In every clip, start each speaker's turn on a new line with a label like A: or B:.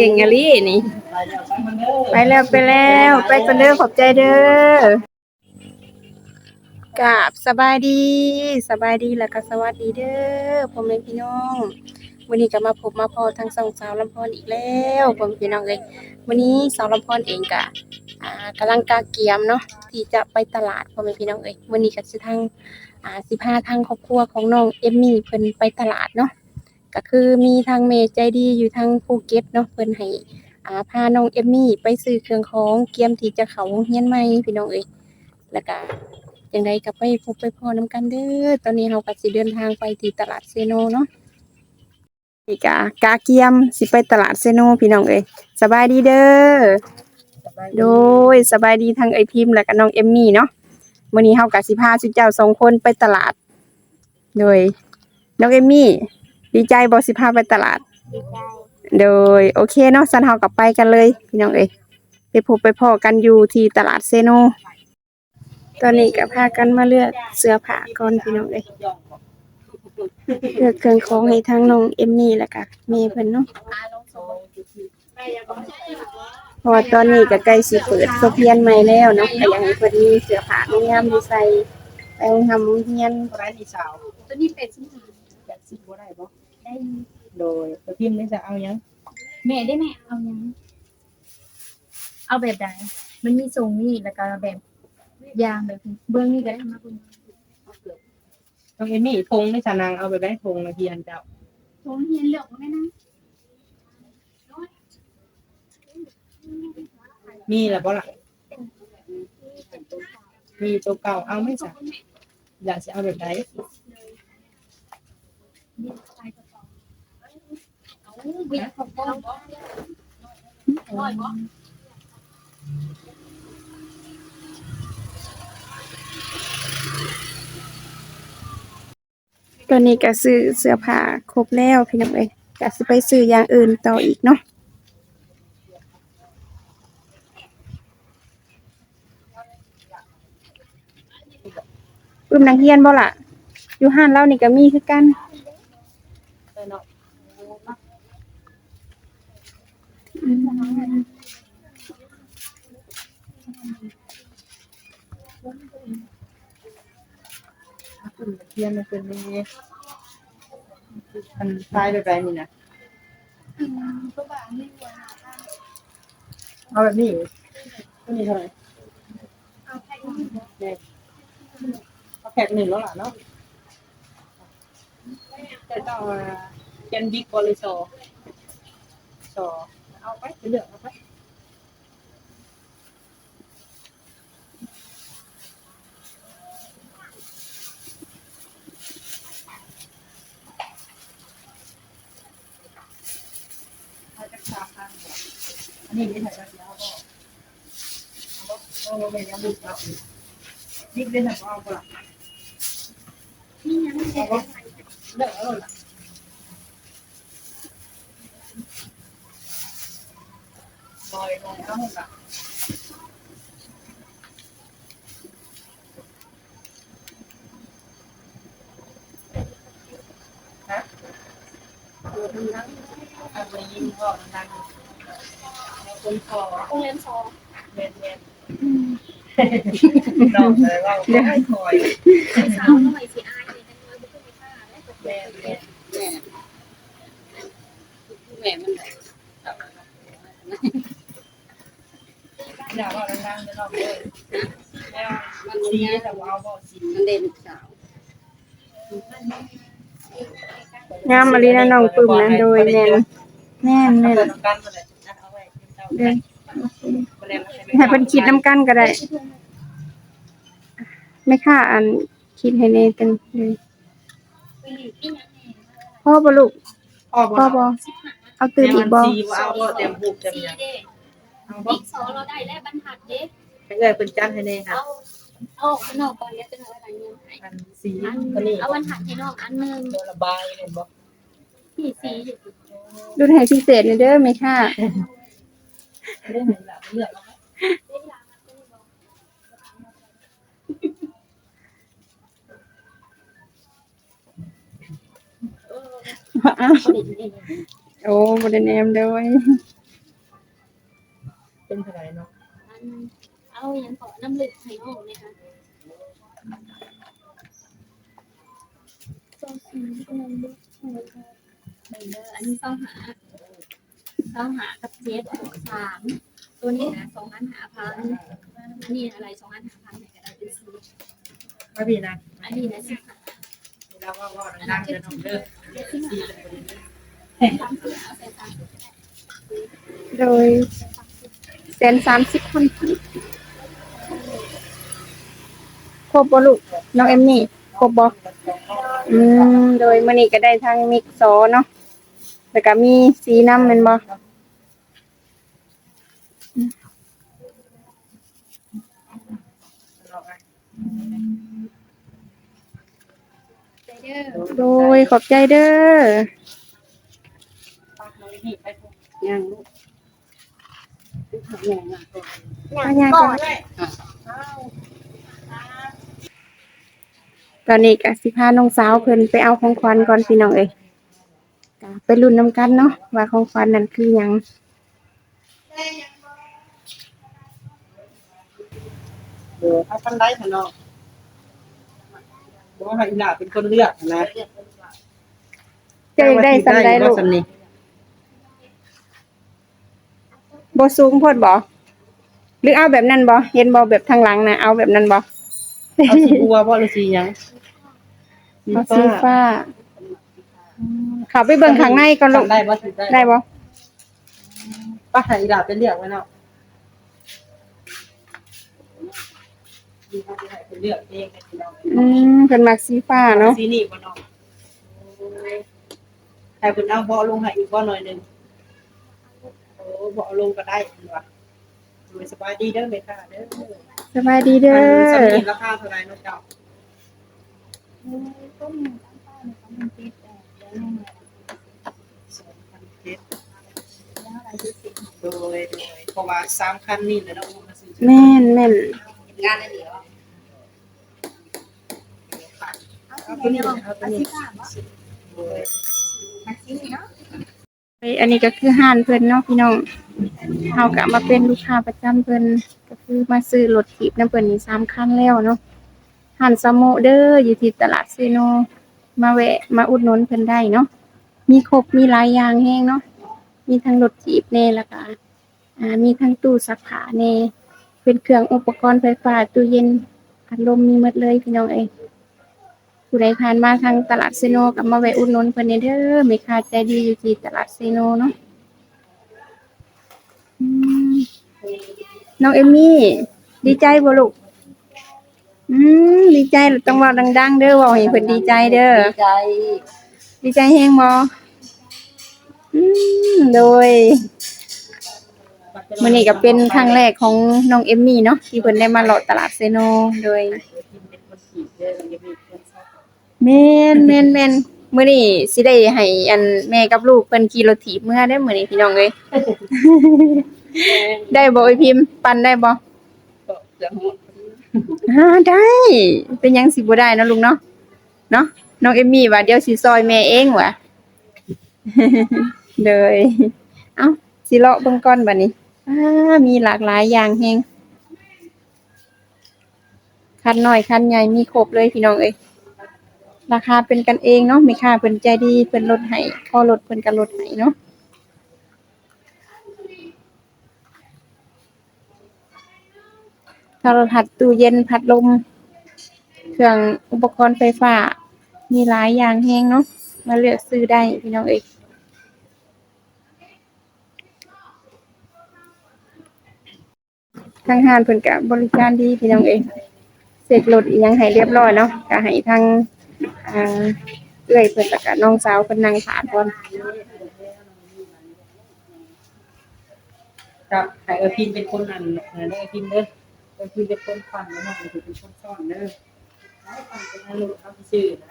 A: เก่งอะลี่นี่ ไปแล้วไปแล้ว ไปกันเด้อขอบใจเด้อกราบสบายดีสบายดีแล้วก็สวัสดีเด้อพ่อแม่พี่น้องวันนี้ก็มาพบมาพอทางสองสาวลำพอนอีกแล้วพ่อแม่พี่น้องเลยวันนี้สาวลำพอนเองก็อ่ากำลังกาเกียมเนาะที่จะไปตลาดพ่อแม่พี่น้องเอ้ยวันนี้ก็สิทางอ่าสิพาทางครอบครัวของน้องเอมมี่เพิ่นไปตลาดเนาะ ก็คือมีทางเมย์ใจดีอยู่ทางภูเก็ตเนาะเพิ่นให้อ่าพาน้องเอมมี่ไปซื้อเครื่องของเกียมที่จะเขาเฮียนใหม่พี่น้องเอ้ยแล้วก็จังไดก็ไปพบไปพอนํกันเด้อตอนนี้เราก็สิเดินทางไปที่ตลาดเซโนเนาะนี่กากาเกียมสิไปตลาดเซโนพี่น้องเอ้ยสบายดีเด้อโดยสบายดีทั้งไอพิมพ์และก็น้องเอมมี่เนาะมื้อนี้เฮาก็สิพาสุเจ้าสองคนไปตลาดโดยน้องเอมมี่ ดีใจบ่สิพาไปตลาด โดยโอเคเนาะสันเฮากลับไปกันเลย พี่น้องเอ้ยไปพบไปพอกันอยู่ที่ตลาดเซโน ตอนนี้ก็พากันมาเลือกเสื้อผ้าก่อนพี่น้องเอ้ยเลือกเครื่องของให้ทั้งน้องเอมมี่แล้วก็เมย์เพิ่นเนาะเพราะว่าตอนนี้ก็ใกล้สิเปิดโซเพียนใหม่แล้วเนาะก็อยากให้เพิ่นมีเสื้อผ้างามๆดีใส่ไปโรงทำโรงเรียน
B: ไรนี่สาว
C: ตัวนี้เป็ดสิบห้า
B: อยากสิบ่ได้บ่
C: ได้
B: โดยไปพิมพ์ได้จะเอาหยัง
C: แม่ได้แม่เอายังเอาแบบใดมันมีทรงนี่แล้วก็แบบยางแบบนี้เบื้องนี่ก็ได้มาคุณ
B: น้องเอมี่ทงในชานางเอาไปได้ทงนาทีอันเจ้า
C: ทรงเฮียนเหลืองไหมนะ
B: มีแล้วบ่ล่ะมีตัวเก่าเอาไหม่จ้ะอยากสิเอาแบบไหน
C: เอาวิ่งของก้อน ร้อยบ่
A: ตอนนี้ก็ซื้อเสื้อผ้าครบแล้วพี่น้องเอ้ยก็สิไปซื้ออย่างอื่นต่ออีกเนาะปึ้มนังเฮียนบ่ล่ะอยู่ห้านเรานี่ก็มีคือกัน
B: ได้เนาะคุณเทียนมันเป็นยังไงมันคล้ายแบบไรนี่นะเอาแบบนี้ตัวนี้เท่าไหร่เนี่ยเอาแพ็คหนึ่งแล้วล่ะเนาะจะต้องเอาเจนบิ๊กบริโซโซเอาไปเลือกเอาไป เอาจากสามพันก่อน อันนี้ไม่ใช่กระเทียมก็เราเราไปยังบุกเรานี่เล่นหนังเอาไปละ
C: นี่ยังไม่ได้
B: เลิกเอาละลอยลงเอาละฮะตัวทั้งนั้นเอาไปยิงก็ดัง คนคอ
C: โรงเรียนสอง
B: เมนเมนน้องเลยว่าไม่คอย
C: สาวก็ไม่สิอายเลยจังเลยบ่คือไม่กล้าและ
B: แมนเมน
D: แม่มันได้
B: อยากว่าดังๆจะน้องเลยแล้วมันสีแต่ว่าเอาบ่สี
D: มันได้ลูกสาว
A: งามมาลีนะน้องปึ้มนะโดยแม่นแม่นแม่น
B: กันกัน เลยเอาไว้เจ้า
A: เด้อ
B: บ่ได้มา
A: ให้เพิ่นคิดนํกันก็ได้ไม่ค่าอันคิดให้แน่จังเลยพ่อบ่ลูก
B: พ่อ
A: พ่อบ่เอาตื่นอีกบ่
B: สีว่าเอาบ่เต็มหูเต็ม
C: สี่
B: ยัง
C: เด้
B: เอาบ่
C: บิ๊กสองเราได้แล้วบรรทัดเด้
B: ไปเลยเป็นจันให้แน่ค่ะ
C: เอาเอาขนมก่อนเนี่ยจะหน่อยอะไรเงี้ย
B: อันสีตัวนี้
C: เอาบรรทัดให้น้องอันหนึง
B: ตัวระบายเห็นบ่
C: สี่สีอยู่
A: รุ่นให้พิเศษนี่เด้อไม่ค่า
B: เรื่องหลังเลือก
A: อ้าวโอ้บ่ได้แนมด้วย
B: เป็นเท่าไรเนาะ
C: เอาอย่างเกาะน้ำลึกให้ห้องเนี่ยค่ะซองสีน้ำลึกให้ค่ะเบอร์อันนี้ซองหา ซองหากับเจ็ดสามตัวนี้นะสองอันหาพันอันนี้อะไรสองอันหาพันไหนก็ได้เป็นสี
B: ว่าพี่นะ
C: อันนี้นะสิบหา
B: เราว่าว่าดังๆเด้อน้องเด้อสี่เป็นคนนี้
C: สามสิบเอาใส่สามสิบ
A: โดยแสนสามสิบคนครบบ่ลูกน้องเอมมี่ครบบ่อืมโดยมื้อนี้ก็ได้ทางมิกซอเนาะแล้วก็มีสีน้ำแม่นบ่
B: เราไง
C: ใจเด้อ
A: โดยขอบใจเด้อ
B: ปักน้องนี่ไปพวก
D: ยังลูกทำยังไงก่อน
A: มาย่างก่อนตอนนี้ก็สิพาน้องสาวเพิ่นไปเอาของขวัญก่อนพี่น้องเอ้ยก็ไปลุ้นนํกันเนาะว่าของขวัญนั่นคือหยัง
B: เดี๋ยวเอาคันได้เถอะ เนาะบอกว่าอีหล่าเป็นคนเลือกนะ
A: เจะได้สำได้ลูก
B: สำนี้
A: บ่สูงโพดบ่หรือเอาแบบนั้นบ่เห็นบ่แบบทางหลังนะเอาแบบนั้นบ่
B: เอาสีบัวบ่หรือสีหยัง
A: เอาสีฟ้าเขาไปเบิ่งข้างในก่อนลูก
B: ได้บ่ถือได้
A: ได้บ่
B: ป้าให้อีหล่าไปเลือกไว้เนาะ ไปเลือกเองให้พี่น้อง
A: อืมเพิ่นมักสีฟ้าเนาะ
B: สีนี่บ่เนาะให้เพิ่นเอาเบ่ลงให้อีกบ่หน่อยหนึงโอ้บ่เอาลงก็ได้เพิ่นว่าโดยสบายดีเด้อแม่ค่ะเด้อ
A: สบายดีเด้
B: อันสำ
A: อ
B: นีราคาเท่าไหร่เนาะเจ้า
C: ต้มหนึ่งตั้งป้าเนี่ยก็มันติดแต่เดี๋ยวยังไง
B: 2,700
C: แล้วอะไรที่สิบ
B: โดยโดยเพราะว่าสามคันนี่แหละเนาะมาซื้อ
A: แม่นแม่น
D: งานอะไรเหรอ
B: เอาตัวนี้เอาตัวนี้โดย
C: มาซิเนาะ
A: ไปอันนี้ก็คือห้านเพิ่อนเนาะพี่น้องเฮาก็มาเป็นลูกค้าประจำเพิ่อนก็คือมาซื้อรถถีบนํเพิ่นนี่สามคันแล้วเนาะห้านสะโมเด้ออยู่ที่ตลาดเซโน มาแวะมาอุดหนุนเพิ่อนได้เนาะมีครบมีหลายอย่างแฮงเนาะมีทั้งรถถีบแน่แล้วก็มีทั้งตู้ซักผ้าแน่ เป็นเครื่องอุปกรณ์ไฟฟ้าตู้เย็นพัดลมมีหมดเลยพี่น้องเอ้ยผู้ใดผ่านมาทางตลาดเซโนกับมาแวะอุดหนุนเพิ่นเด้อเด้อแม่ค้าใจดีอยู่ที่ตลาดเซโนเนาะอืมน้องเอมมี่ดีใจบ่ลูกอืมดีใจแล้วต้องเว้าดัง ๆ เด้อเว้าให้เพิ่นดีใจเด้อ
D: ดีใจ
A: ดีใจแฮงบ่อืมโดย มื้อนี้ก็เป็นครั้งแรกของน้องเอมมี่เนาะที่เพิ่นได้มาเลาะตลาดเซโนโดย
B: เป็นคนขี่เด้ออย่ามีคนชอบ
A: แม่นแม่นแม่นมื้อนี้สิได้ให้อันแม่กับลูกเพิ่นขี่รถถีบเมื่อได้อมื้อนี้พี่น้องเอ้ยได้บ่ไอ้พิมพ์ปั่นได้บ่
B: ก็จะหมด
A: อ่าได้ เป็นหยังสิบ่ได้เนาะลุงเนาะเนาะน้องเอมมี่ว่าเดี๋ยวสิซอยแม่เองว่ะเดยเอ้าสิเลาะเบิ่งก่อนบัดนี้อ่า มีหลากหลายอย่างแฮงคันน้อยคันใหญ่มีครบเลยพี่น้องเอ้ยราคาเป็นกันเองเนาะม่ค้าเพิ่นใจดีเพิ่นลดให้พอลดเพิ่นก็ลดให้เนาะโทรทัศน์ตู้เย็นพัดลม เครื่องอุปกรณ์ไฟฟ้า มีหลายอย่างแฮงเนาะ มาเลือกซื้อได้พี่น้องเอ้ ทางห้านเพิ่นก็บริการดีพี่น้องเอ้ยเสกรถอีหยังให้เรียบร้อยเนาะก็ให้ทางอ่าเอื้อยเพิ่นแล้วก็น้องสาวเพิ่นนั่งถานก่อน
B: ครับให้เออพิมเป็นคนอันเออเด้อพิมเด้อเออพิมเป็นคนฟังแล้วน้องเป็นคนซ่อนเด้อให้ฟังเป็นลูกเขาชื่อนะ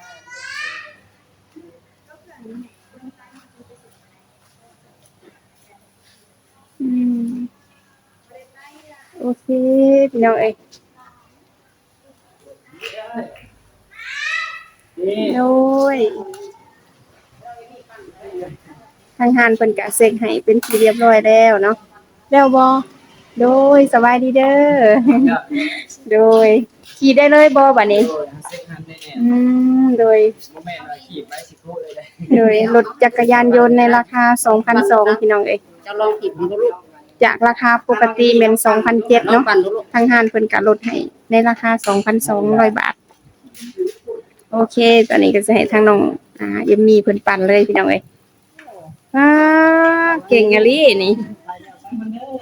A: อืมโอ เคพี่น้องเอ้ย
B: นี่
A: โอ้ยทางหานเพิ่นกะเซ็กให้เป็นที่เรียบร้อยแล้วเนาะแล้วบ่โดยสบายดีเด้อ โดย ขี่ได้เลยบ่บัดนี้
E: โดยเส้นนั้นแน่
A: อืมโดย
E: ๆโมแม่นว่าขี่ไบซิโก้เลยเลย
A: โดยรถจักรยานยนต์ในราคา2,200พี่น้องเอ้ย
F: จะลองผิดดูลูก
A: จากราคาปกติเป็น2,700
F: ลอง
A: เนาะ
F: ปั่นดูลูก
A: ทางห้านเพิ่นก็ลดให้ในราคา2,200บาท โอเค ตอนนี้ก็จะให้ทางน้องอ่าเอมมี่เพิ่นปั่นเลยพี่น้องเอ้ยว้าเก่งอะลี่นี่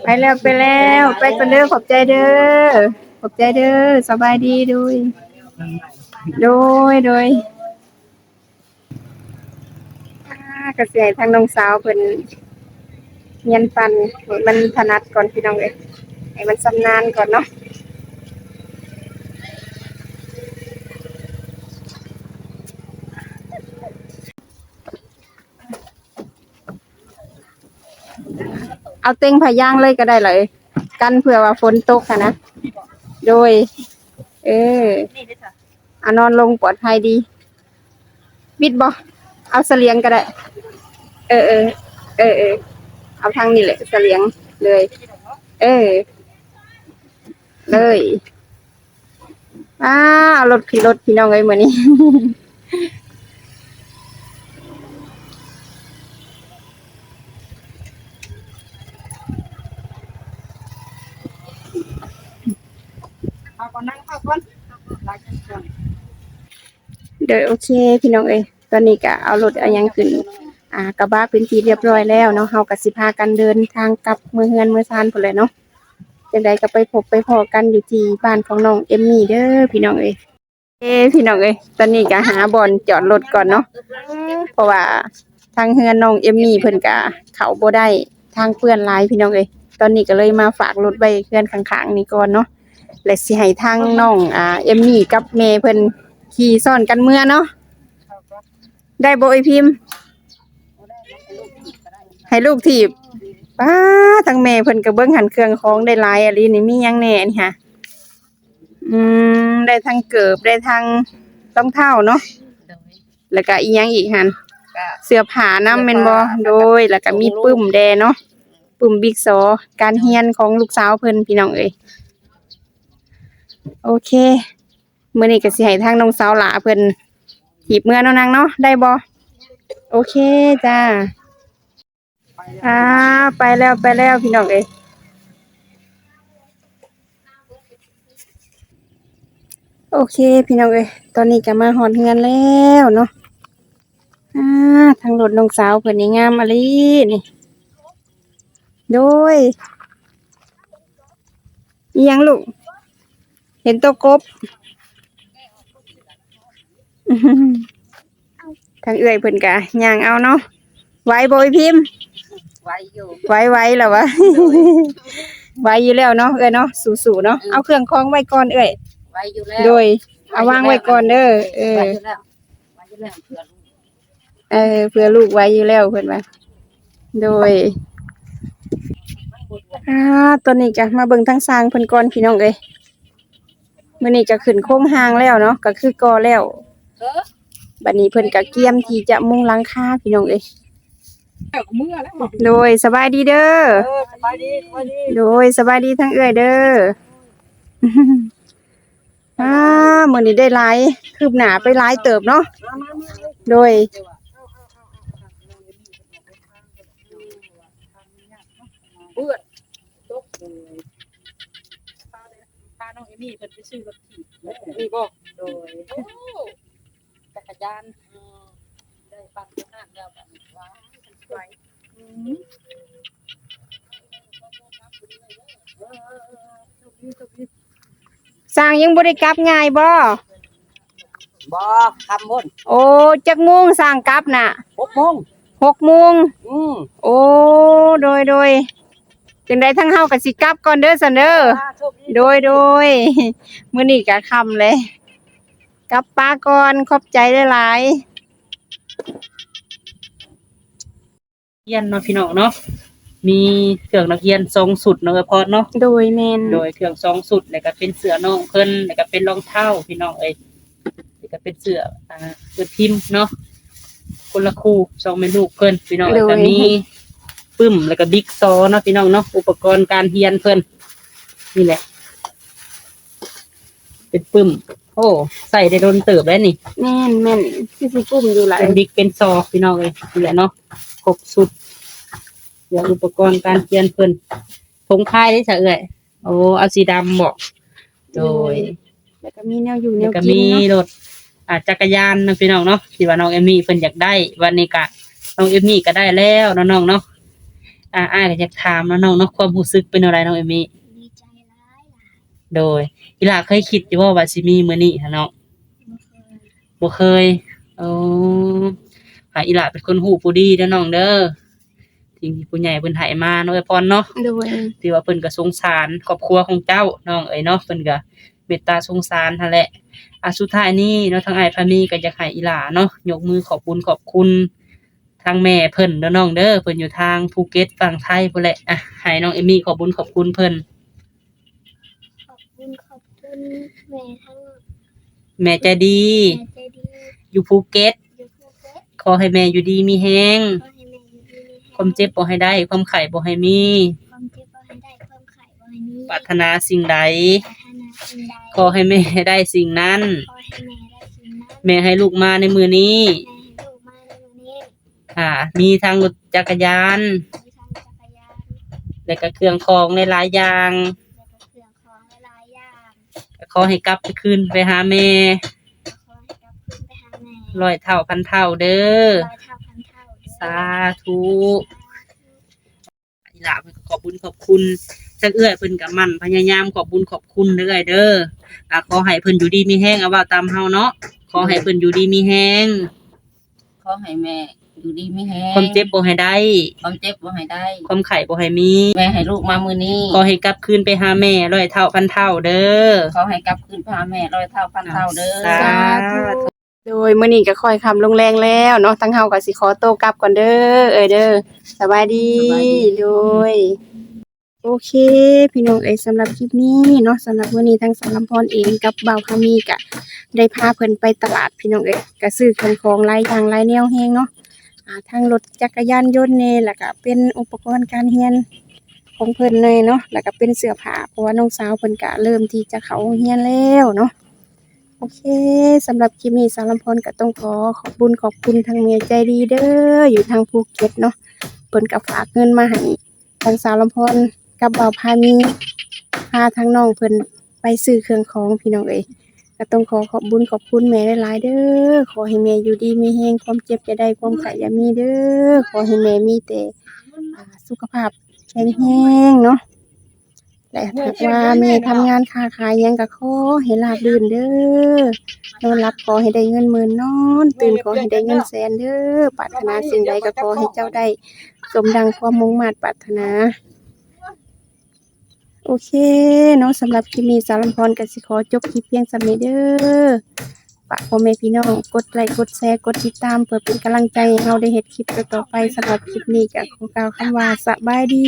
A: ไปแล้วไปแล้ว ไปกันเด้อขอบใจเด้อขอบใจเด้อสบายดีด้วยโดยโดยอ่ากระเสียทางน้องสาวเพิ่น เรียนปันให้มันถนัดก่อนพี่น้องเอ้ยให้มันชำนาญก่อนเนาะเอาเต็งผาย่างเลยก็ได้เลยกันเผื่อว่าฝนตกค่ะนะ โดย เออ
D: นี่ด้วยค่ะ
A: เอานอนลงปลอดภัยดี บิดบ่เอาเสลียงก็ได้ เออเออเออเออ เอาทางนี้แหละเสลียงเลย เออ เลยอ้าเอารถขี่รถพี่น้องเลยเหมือนนี้
D: เอาก่อนนั่งเอาก่อนลากกันก่อน
A: เดี๋ยวโอเค พี่น้องเอ้ยตอนนี้ก็เอารถเอาหยังขึ้น อ่ากระบะเป็นทีเรียบร้อยแล้วเนาะเฮาก็สิพากันเดินทางกลับเมืองเฮือนเมืองซานพุ่นแหละเนาะจังใดก็ไปพบไปพอกันอยู่ที่บ้านของน้องเอมมี่เด้อพี่น้องเอ้ยเอ้พี่น้องเอ้ยตอนนี้ก็หาบอนจอดรถก่อนเนาะเพราะว่าทางเฮือนน้องเอมมี่เพิ่นก็เขาบ่ได้ทางเปื้อนหลายพี่น้องเอ้ยตอนนี้ก็เลยมาฝากรถไว้เฮือนข้างๆนี่ก่อนเนาะและสิให้ทางน้องอ่าเอมมี่กับแม่เพิ่นขี่ซ้อนกันเมื่อเนาะได้บ่ไอพิมพ์ ให้ลูกถีบป้าทั้งแม่เพิ่นก็เบิ่งหันเครื่องของได้หลายอะลีนี่มียังแน่นี่ค่ะ อืมได้ทั้งเกิบได้ทั้งรองเท้าเนาะแล้วก็อีหยังอีกหันเสื้อผ้าน้ำแม่นบ่โดย แล้วก็มีปึ้มแดเนาะปึ้มบิ๊กซอการเรียนของลูกสาวเพิ่นพี่น้องเอ้ยโอเคเมื้อนี้ก็สิให้ทางน้องสาวหลาเพิ่นถีบเมื่อเนาะนางเนาะได้บ่โอเคจ้า อ่าไปแล้วไปแล้วพี่น้องเอ้ยโอเค พี่น้องเอ้ยตอนนี้ก็มาหอนเฮือนแล้วเนาะอ่าทางรถน้องสาวเพิ่นนี่งามอะลีนี่ โดยอีหยังลูก เห็นตัวกบทางเอื้อยเพิ่นกะย่างเอาเนาะไว้บอยพิมพ์
F: ไว้อยู่
A: ไว้ไว้แล้ววะ ไว้อยู่แล้วเนาะเอ้ยเนาะสู้ๆเนาะเอาเครื่องคล้องไว้ก่อนเอ้ย
F: ไว้อยู่แล้ว
A: โดย เอาวางไว้ก่อนเด้อเออ
F: ไว้อยู่แล้วไว้อยู่แล้วเพื่อน
A: เออเพื่อลูกไว้อยู่แล้วเพิ่นว่าโดยอ่าตอนนี้ก็มาเบิ่งทางสร้างเพิ่นก่อนพี่น้องเอ้ยมื้อนี้ก็ขึ้นโค้งหางแล้วเนาะก็คือก่อแล้ว
F: เออ
A: บัดนี้เพิ่นก็เกียมที่จะมุงหลังคาพี่น้องเอ้ย
D: เอาเมื่อแล้วบอก
A: โดยสบายดีเด้อ
D: เออสบายดีสบายดี
A: โดยสบายดีทั้งเอื้อยเด้ออ่ามื้อนี้ได้หลายคืบหน้าไปหลายเติบเนาะ
D: มามามาเลย
A: โดย
D: เพื่อนตกเลยพาเลยพาน้องเอมี่เพิ่นไปซื้อรถถีบนี่บ่โดยจักรยานได้ปั่นห้างแล้วแบบว้า วสวยอืมเออเออเออโชคดีโชคดี
A: สร้างยังบ่ได้กลับง่ายบ่
F: บ่คำบน
A: โอ้จักโมงสร้างกลับน่ะ
F: หกโมง
A: หกโมง
F: อืม
A: โอ้โดยโดยจังไดทั้งเฮาก็สิกลับก่อนเด้อซันเด้อ
D: อ่าโชคดี
A: โดยโดยมื้อนี้ก็ค่ำเลยกลับป้าก่อนขอบใจหลาย
B: เรียนเนาะพี่น้องเนาะ มีเครื่องนักเรียนสองสุดเนาะเออพอเนาะ
A: ๆโดยแม่น
B: โดยเครื่องสองสุดแล้วก็เป็นเสื้อน้องเพิ่นแล้วก็เป็นรองเท้าพี่น้องเอ้ยแล้วก็เป็นเสื้ออ่าเสื้อพิมพ์เนาะ คนละคู่สองแม่ลูกเพิ่นพี่น้องแล้วก็มีปึ้มแล้วก็บิ๊กซอเนาะพี่น้องเนาะอุปกรณ์การเรียนเพิ่นนี่แหละ เป็นปึ้ม โอ้ใส่ได้โดนเติบแล้วนี่
A: แม่นแม่นคือสิกุ้มอยู่หลาย
B: เป็นดิกเป็นซอกพี่น้องเลยนี่แหละเนาะครบสุดเดี๋ยวอุปกรณ์การเรียนเพิ่นผงพายได้ซะเอ่ยโอ้เอาสีดำบอกโดย
A: แล้วก็มีแนวอยู่แน
B: แล้ว
A: ว
B: ก็
A: กิน
B: มี
A: เนาะ
B: รถอ่าจักรยานนะพี่น้องเนาะที่ว่าน้องเอมมี่เพิ่นอยากได้ วันนี้ก็น้องเอมมี่ก็ได้แล้วเนาะน้องเนาะอ่าอ้ายก็อยากถามเนาะน้องเนาะความรู้สึกเป็นอะไรน้องเอมมี่
C: ดีใจร้ายหลาย
B: โดยอีหลาเคยคิดอยู่ว่าว่าสิมีมื้อนี้ฮะเนาะ
C: บ่เคย
B: บ่เคยเออหาอีหลาเป็นคนหูผู้ดีเด้อน้องเด้อที่ผู้ใหญ่เพิ่นให้มาเนาะไอ้พรเนาะ
A: โดย
B: ที่ว่าเพิ่นก็สงสารครอบครัวของเจ้าน้องเอ้ยเนาะเพิ่นก็เมตตาสงสารนั่นแหละอะสุดท้ายนี้เนาะทางอ้ายพามีก็อยากให้อีหลาเนาะยกมือขอบคุณขอบคุณทางแม่เพิ่นเด้อน้องเด้อเพิ่นอยู่ทางภูเก็ตฝั่งไทยพุ่นแหละอะให้น้องเอมี่ขอบคุณขอบคุณเพิ่น
C: ขอบคุณขอบ คุณแม่ทั้ง
B: แม่ใจดี
C: แม่ใจดี
B: อยู่ภูเก็ต
C: อยู่ภูเก็ต
B: ขอให้แม่อยู่ดีมีแฮง
C: ขอให้แม่อยู่ดีมีแรง
B: ความเจ็บบ่ให้ได้ ความไข้บ่ให้มี
C: ความเจ็บบ่ให้ได้ความไข้บ่ให้มี
B: ปรารถนาสิ่งใด
C: ปรารถนาสิ่งใด
B: ขอให้แม่ได้สิ่งนั้น
C: ขอให้แม่ได้สิ่งนั้น
B: แม่ให้ลูกมาในมือนี้
C: แม่ให้ลูกมาในวันนี้
B: อ่า มีทางรถจักรยาน
C: มีทั้งจักรยาน
B: และก็เครื่องของในหลายๆอย่าง
C: แล้วก็เครื่องของหลายๆอย่าง
B: ข อให้กลับไปคืนไปหาแม่
C: ขอให้กลับคืนไปหาแม่
B: ร้อยเท่าพันเท่าเด้อ
C: ร้อยเท่าพันเท่าเด้อ
B: สาธุอีหลาเพิ่นก็ขอบคุญขอบคุณจักเอื้อยเพิ่นก็มั่นพยายามขอบคุญขอบคุณเด้อเด้ออ่าขอให้เพิ่นอยู่ดีมีแฮงเอาว่าตามเฮาเนาะ ขอให้เพิ่นอยู่ดีมีแฮง
D: ขอให้แม่ อยู่ดีไม่แห้ง
B: ความเจ็บบ่ให้ได้
D: ความเจ็บบ่ให้ได้
B: ความไข้บ่ให้มี
D: แม่ให้ลูกมามื้อนี้
B: ขอให้กลับคืนไปหาแม่ร้อยเท่าพันเท่าเด้อ
D: ขอให้กลับคืนไปหาแม่ร้อยเท่าพันเท่าเด้อ
B: สา
A: สาธุ โดยมื้อนี้ก็ค่อยคำลงแรงแล้วเนาะทั้งเฮาก็สิขอโตวกลับก่อนเด้อเอ้ยเด้อสบายดี โดยโอเค พี่น้องเอ้ยสำหรับคลิปนี้เนาะสำหรับมื้อนี้ทั้งสารลำพรเองกับบ่าวพามีก็ได้พาเพิ่นไปตลาดพี่น้องเอ้ยก็ซื้อของของหลายอย่างหลายแนวแฮงเนาะอ่า ทั้งรถจักรยานยนต์เนี่แล้วก็เป็นอุปกรณ์การเรียนของเพิ่นเลยเนาะแล้วก็เป็นเสื้อผ้าเพราะว่าน้องสาวเพิ่นก็เริ่มที่จะเขาเรียนแล้วเนาะโอเคสำหรับคลิปนี้สาวลำพรก็ต้องขอขอบคุญขอบคุณทางเมียใจดีเด้ออยู่ทางภูเก็ตเนาะเพิ่นก็ฝากเงินมาให้ทางสาวลำพรกับบ่าวพามีพาทางน้องเพิ่นไปซื้อเครื่องของพี่น้องเอ้ย ก็ต้องขอขอบคุญขอบคุณแม่หลายๆเด้อ ขอให้แม่อยู่ดีมีแฮงความเจ็บอย่าได้ความไข้อย่ามีเด้อ ขอให้แม่มีแต่สุขภาพแข็งแรงเนาะและถ้าว่าแม่ทำงานค้าขายยังก็ขอให้ราบรื่นเด้อนอนรับขอให้ได้เงินหมื่นนอน ตื่นขอให้ได้เงินแสนเด้อปรารถนาสิ่งใดก็ขอให้เจ้าได้ สมดังความมุ่งมั่นปรารถนา โอเคเนาะสำหรับคลิปนี้สารลำพรก็สิขอจบคลิปเพียงสำนี้เด้อฝากพ่อแม่พี่น้องกดไลค์กดแชร์กดติดตามเพื่อเป็นกำลังใจให้เราได้เห็นคลิปต่อๆไปสำหรับคลิปนี้ก็ขอกล่าวคำว่าสบายดี